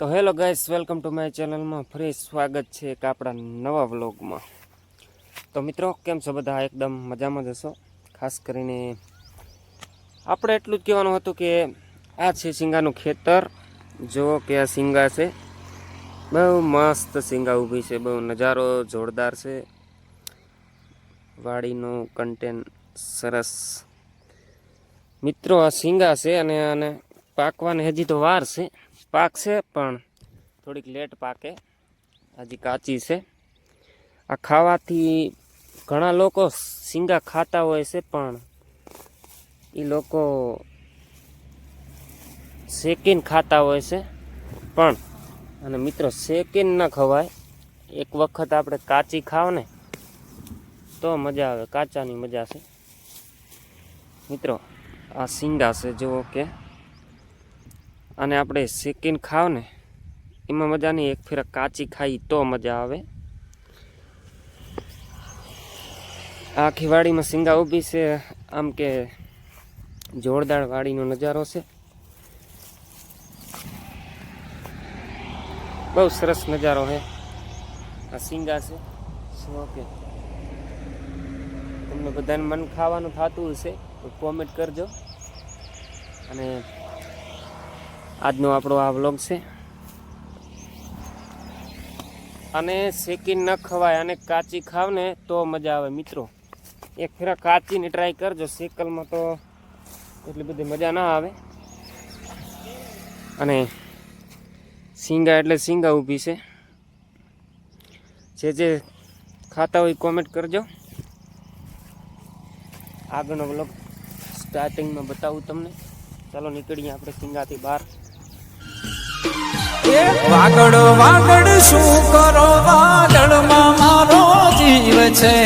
તો hello guys, welcome to my ચેનલમાં ફરી સ્વાગત છે એક આપણા નવા વ્લોગમાં. તો મિત્રો, કેમ છો બધા? એકદમ મજામાં જ હશો? ખાસ કરીને આપણે એટલું જ કહેવાનું હતું કે આ છે સિંગાનું ખેતર. જુઓ કે આ સિંગા છે. બહુ મસ્ત સિંગા ઊભી છે, બહુ નજારો જોરદાર છે. વાડીનું કન્ટેન સરસ. મિત્રો, આ સિંગા છે અને આને પાકવાની હજી તો વાર છે. પાકશે પણ થોડીક લેટ પાકે. હજી કાચી છે. આ ખાવાથી ઘણા લોકો સિંગા ખાતા હોય છે, પણ એ લોકો શેકીને ખાતા હોય છે. પણ, અને મિત્રો, શેકીને ન ખવાય. એક વખત આપણે કાચી ખાવ ને તો મજા આવે. કાચાની મજા છે. મિત્રો, આ સિંગા છે, જુઓ કે અને આપણે શેકીને ખાવ ને, એમાં નહીં એક ફેરા કાચી ખાઈ તો મજા આવે. આ આખી વાડીમાં સિંગા ઊભી છે, આમ કે જોરદાર વાડીનો નજારો છે. બહુ સરસ નજારો છે આ સિંગા છે. ઓકે તમને બધાને મન ખાવાનું થતું હશે, તો કોમેન્ટ કરજો. અને આજનો આપણો આ વ્લોગ છે. અને શેકી ન ખવાય અને કાચી ખાવ ને તો મજા આવે મિત્રો. એક ફેરા કાચીને ટ્રાય કરજો, શેકલમાં તો એટલી બધી મજા ના આવે. અને સિંગા એટલે સિંગા ઊભી છે. જે જે ખાતા હોય કોમેન્ટ કરજો. આગળનો વ્લોગ સ્ટાર્ટિંગમાં બતાવું તમને. ચાલો નીકળીએ આપણે સિંગાથી બહાર. વાગડ વાગડ, શું કરો? વાગડમાં મારો જીવ છે.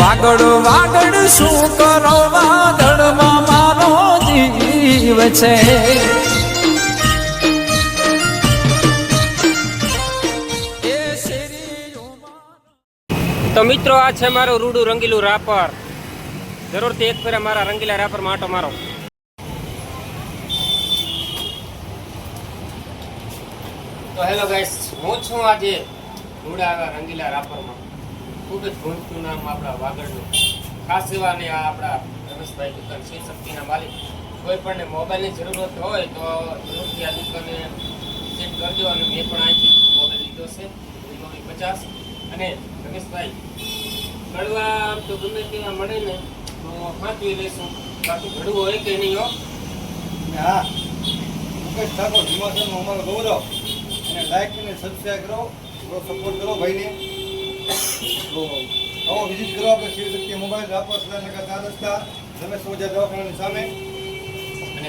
વાગડ વાગડ, શું કરો? વાગડમાં મારો જીવ છે. તો મિત્રો, આ છે મારું રૂડું રંગીલું રાપર જરૂરથી એક ફેરા મારા રંગીલા રાપર માટો મારો. તો હેલો ગાઈસ હું છું આજે રૂડા રંગીલા રાપરમાં ખૂબ જ ભૂમતું નામ આપણા વાગડનું. ખાસ એવાને આ આપણા રમેશભાઈ દુકાન શ્રી શક્તિના માલિક. કોઈ પણ મોબાઈલની જરૂરત હોય તો જરૂરથી આ દુકાને ચેક કરજો અને મેં પણ અહીંથી મોબાઈલ લીધો છે વિવોની પચાસ. અને રમેશભાઈ. કડવા તો ગમે તેવા મળે ને, તો સાચવી લઈશું બાકી ઘડવું હોય કે નહીં, હો? હા. મુકેશ ઠાકોર, હિમાચલનો અમારો ગૌરવ. અને લાઈક અને સબસ્ક્રાઈબ કરો. થોડો સપોર્ટ કરો ભાઈને. આવો વિઝિટ કરો આપણે શિવશક્તિ મોબાઈલ, રાપર સલાનગર ચાર રસ્તા રમેશ ઓજા દવાખાનાની સામે.